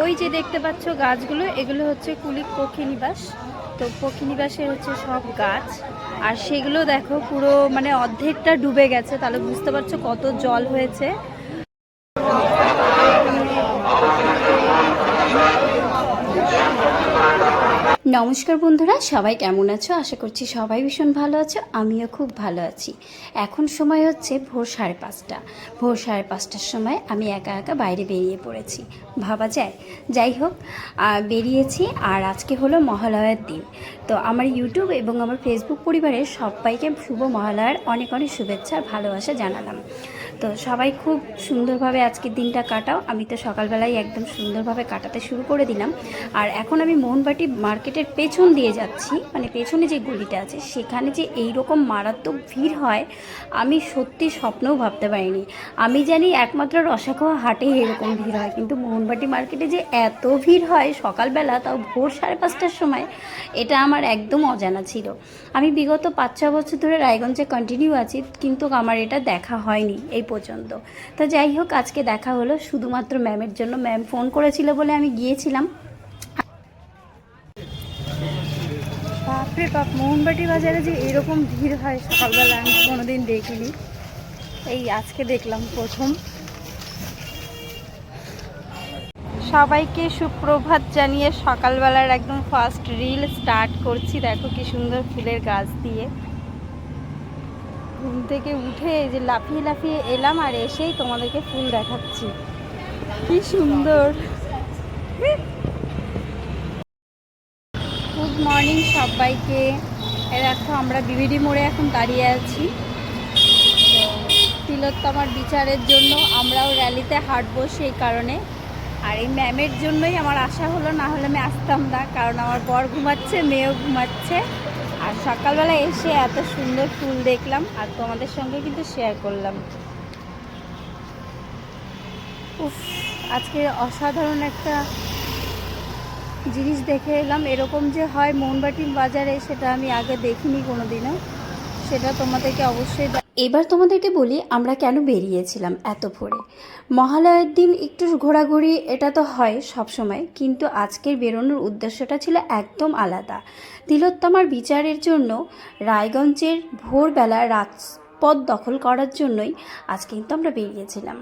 ওই যে দেখতে পাচ্ছ গাছগুলো, এগুলো হচ্ছে কুলিক পক্ষী নিবাস তো পক্ষী নিবাসের হচ্ছে সব গাছ। আর সেগুলো দেখো পুরো মানে অর্ধেকটা ডুবে গেছে, তাহলে বুঝতে পারছ কত জল হয়েছে। নমস্কার বন্ধুরা, সবাই কেমন আছো? আশা করছি সবাই ভীষণ ভালো আছো, আমিও খুব ভালো আছি। এখন সময় হচ্ছে ভোর সাড়ে পাঁচটা। ভোর সাড়ে পাঁচটার সময় আমি একা একা বাইরে বেরিয়ে পড়েছি। ভাবা যায়। যাই হোক বেরিয়েছি আর আজকে হলো মহালয়ার দিন। তো আমার ইউটিউব এবং আমার ফেসবুক পরিবারের সবাইকে শুভ মহালয়ার, অনেক অনেক শুভেচ্ছা আর ভালোবাসা জানালাম। তো সবাই খুব সুন্দরভাবে আজকের দিনটা কাটাও। আমি তো সকালবেলায় একদম সুন্দরভাবে কাটাতে শুরু করে দিলাম। আর এখন আমি মোহনবাটি মার্কেটের পেছন দিয়ে যাচ্ছি। মানে পেছনে যে গলিটা আছে, সেখানে যে এই রকম মারাত্মক ভিড় হয়, আমি সত্যি স্বপ্নেও ভাবতে পারিনি। আমি জানি একমাত্র রসাখাওয়া হাটে এরকম ভিড় হয়, কিন্তু মোহনবাটি মার্কেটে যে এত ভিড় হয় সকালবেলা, তাও ভোর সাড়ে পাঁচটার সময়, এটা আমার একদম অজানা ছিল। আমি বিগত পাঁচ ছ বছর ধরে রায়গঞ্জে কন্টিনিউ আছি, কিন্তু আমার এটা দেখা হয়নি। এই পর্যন্ত। তো যাই হোক, আজকে দেখা হলো শুধুমাত্র ম্যামের জন্য। ম্যাম ফোন করেছিল বলে আমি গিয়েছিলাম। বাপরে বাপ, মোহনবাটি বাজারে যে এরকম ভিড় হয়, সকালবেলা আমি কোনোদিন দেখিনি। এই আজকে দেখলাম প্রথম। সবাইকে সুপ্রভাত জানিয়ে সকালবেলার একদম ফার্স্ট রিল স্টার্ট করছি। দেখো কি সুন্দর ফুলের গাছ দিয়ে। ঘুম থেকে উঠে যে লাফিয়ে লাফিয়ে এলাম আর এসেই তোমাদেরকে ফুল দেখাচ্ছি। কি সুন্দর। গুড মর্নিং সবাইকে। দেখো আমরা বিবিডি মোড়ে এখন দাঁড়িয়ে আছি। তিলোত্তমার বিচারের জন্য আমরাও র্যালিতে হাঁটবো সেই কারণে। আর এই ম্যামের জন্যই আমার আশা হলো, না হলে আমি আসতাম না, কারণ আমার বর ঘুমাচ্ছে, মেয়েও ঘুমাচ্ছে। আর সকালবেলা এসে এত সুন্দর ফুল দেখলাম আর তোমাদের সঙ্গে কিন্তু শেয়ার করলাম। উফ, আজকে অসাধারণ একটা জিনিস দেখে এলাম। এরকম যে হয় মোহনবাটির বাজারে, সেটা আমি আগে দেখিনি কোনোদিনও। সেটা তোমাদেরকে অবশ্যই এবার তোমাদেরকে বলি আমরা কেন বেরিয়েছিলাম এত ভোরে। মহালয়ের দিন একটু ঘোরাঘুরি, এটা তো হয় সব সময়, কিন্তু আজকের বেরোনোর উদ্দেশ্যটা ছিল একদম আলাদা। তিলোত্তমার বিচারের জন্য রায়গঞ্জের ভোরবেলা রাজপথ দখল করার জন্যই আজকে কিন্তু আমরা বেরিয়েছিলাম।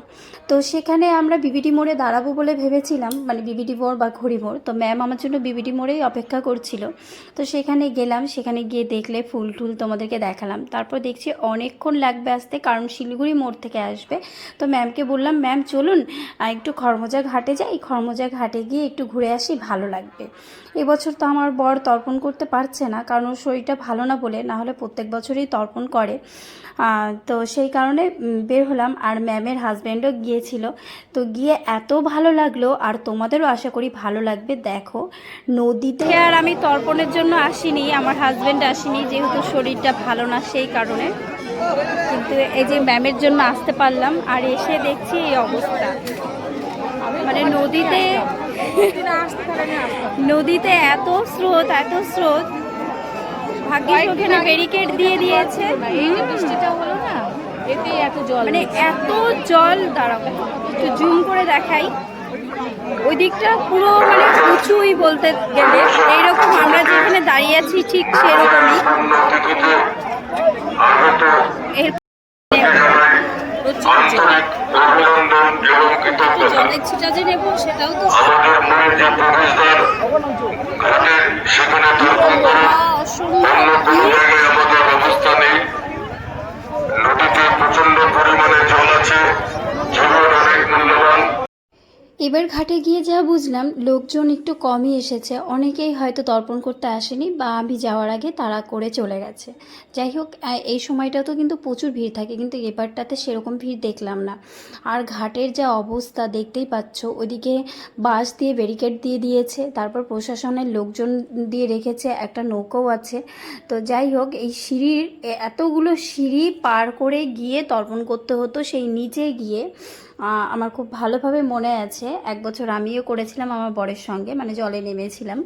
তো সেখানে আমরা বিবিডি মোড়ে দাঁড়াবো বলে ভেবেছিলাম মানে বিবিডি মোড় বা ঘড়ি মোড়। তো ম্যাম আমার জন্য বিবিডি মোড়েই অপেক্ষা করছিল। তো সেখানে গেলাম, সেখানে গিয়ে দেখলে ফুল টুল তোমাদেরকে দেখালাম। তারপর দেখছি অনেকক্ষণ লাগবে আসতে, কারণ শিলিগুড়ি মোড় থেকে আসবে। তো ম্যামকে বললাম ম্যাম চলুন একটু খরমজা ঘাটে যাই। খরমজা ঘাটে গিয়ে একটু ঘুরে আসি, ভালো লাগবে। এবছর তো আমার বর তর্পণ করতে পারছে না, কারণ ওর শরীরটা ভালো না বলে, না হলে প্রত্যেক বছরই তর্পণ করে। তো সেই কারণে বের হলাম। আর ম্যামের হাজব্যান্ডও গিয়েছিল। তো গিয়ে এত ভালো লাগল আর তোমাদেরও আশা করি ভালো লাগবে। দেখো নদীতে আর আমি তর্পণের জন্য আসিনি আমার হাজব্যান্ড আসেনি যেহেতু শরীরটা ভালো না সেই কারণে। কিন্তু এই যে ম্যামের জন্য আসতে পারলাম আর এসে দেখছি এই অবস্থা। মানে নদীতে নদীতে এত স্রোত এত স্রোত। ভাগ্যিস ওখানে ব্যারিকেড দিয়ে দিয়েছে। এই যে বৃষ্টিটা হলো না এতেই এত জল মানে এত জল দাঁড়াবে একটু জুম করে দেখাই। ওই দিকটা পুরো মানে উঁচুই বলতে গেলে। এইরকম আমরা যেখানে দাঁড়িয়ে আছি ঠিক সেরকমই। জলের যে নেব সেটাও তো আমাদের মনের যে প্রবেশদ্বার ঘাটের সেখানে তর্পণ করে অন্য কোনো জায়গায় আমাদের অবস্থা নেই নদীতে প্রচণ্ড পরিমাণে জল আছে জীবন অনেক মূল্যবান এবার ঘাটে গিয়ে যা বুঝলাম, লোকজন একটু কমই এসেছে। অনেকেই হয়তো তর্পণ করতে আসেনি বা আমি যাওয়ার আগে তারা করে চলে গেছে। যাই হোক এই সময়টাতেও কিন্তু প্রচুর ভিড় থাকে, কিন্তু এবারটাতে সেরকম ভিড় দেখলাম না। আর ঘাটের যা অবস্থা দেখতেই পাচ্ছ, ওদিকে বাঁশ দিয়ে ব্যারিকেড দিয়ে দিয়েছে, তারপর প্রশাসনের লোকজন দিয়ে রেখেছে, একটা নৌকাও আছে। তো যাই হোক, এই সিঁড়ির এতগুলো সিঁড়ি পার করে গিয়ে তর্পণ করতে হতো, সেই নিচে গিয়ে আমার খুব ভালোভাবে মনে আছে। এক বছর আমিও করেছিলাম আমার বরের সঙ্গে মানে জলে নেমেছিলাম।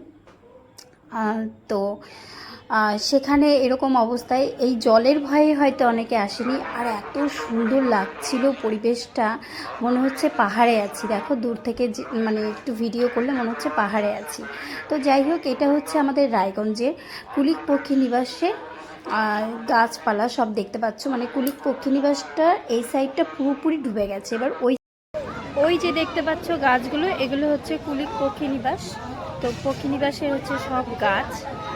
তো সেখানে এরকম অবস্থায় এই জলের ভয়ে হয়তো অনেকে আসেনি। আর এত সুন্দর লাগছিল পরিবেশটা। মনে হচ্ছে পাহাড়ে আছি। দেখো, দূর থেকে মানে একটু ভিডিও করলে মনে হচ্ছে পাহাড়ে আছি। তো যাই হোক, এটা হচ্ছে আমাদের রায়গঞ্জের কুলিক পক্ষী নিবাসে গাছপালা সব দেখতে পাচ্ছ। মানে কুলিক পক্ষী নিবাসটা এই সাইডটা পুরোপুরি ডুবে গেছে। এবার ওই ওই যে দেখতে পাচ্ছ গাছগুলো, এগুলো হচ্ছে কুলিক পক্ষী নিবাস। তো পক্ষী নিবাসের হচ্ছে সব গাছ।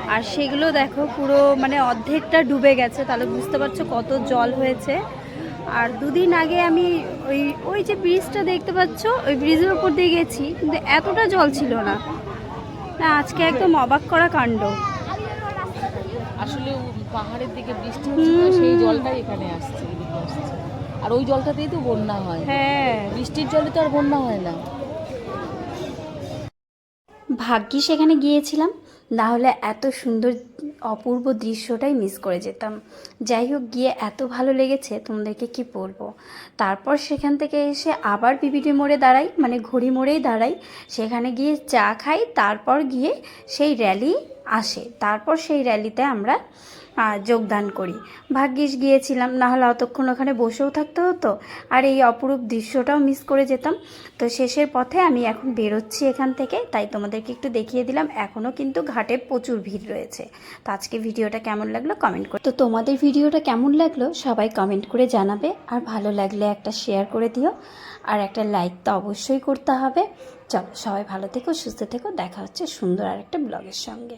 আর সেগুলো দেখো পুরো মানে অর্ধেকটা ডুবে গেছে। তাহলে বুঝতে পারছ কত জল হয়েছে। আর দুদিন আগে আমি ওই ওই যে ব্রিজটা দেখতে পাচ্ছ, ওই ব্রিজের উপর দিয়ে গেছি। কিন্তু এতটা জল ছিল না। না, আজকে একদম অবাক করা কাণ্ড। আসলে পাহাড়ের দিকে বৃষ্টি হচ্ছে সেই জলটাই এখানে আসছে এদিকে আসছে। আর ওই জলটাতেই তো বন্যা হয়। হ্যাঁ। বৃষ্টির জলে তো আর বন্যা হয় না। ভাগ্যি সেখানে গিয়েছিলাম না হলে এত সুন্দর অপূর্ব দৃশ্যটাই মিস করে যেতাম। যাই হোক গিয়ে এত ভালো লেগেছে তোমাদেরকে কি বলব? তারপর সেখান থেকে এসে আবার পিপিটি মোড়ে দাঁড়াই মানে ঘড়ি মোড়েই দাঁড়াই। সেখানে গিয়ে চা খাই তারপর গিয়ে সেই র্যালি আসে। তারপর সেই র্যালিতে আমরা যোগদান করি। ভাগ্যিস গিয়েছিলাম না হলে অতক্ষণ ওখানে বসেও থাকতে হতো। আর এই অপরূপ দৃশ্যটাও মিস করে যেতাম। তো শেষের পথে আমি এখন বেরোচ্ছি এখান থেকে, তাই তোমাদেরকে একটু দেখিয়ে দিলাম, এখনও কিন্তু ঘাটে প্রচুর ভিড় রয়েছে। তো আজকে ভিডিওটা কেমন লাগল কমেন্ট করে তো তোমাদের ভিডিওটা কেমন লাগল সবাই কমেন্ট করে জানাবে, আর ভালো লাগলে একটা শেয়ার করে দিও। আর একটা লাইক তো অবশ্যই করতে হবে। চলো সবাই ভালো থেকো, সুস্থ থেকো, দেখা হচ্ছে সুন্দর আর একটা ব্লগের সঙ্গে।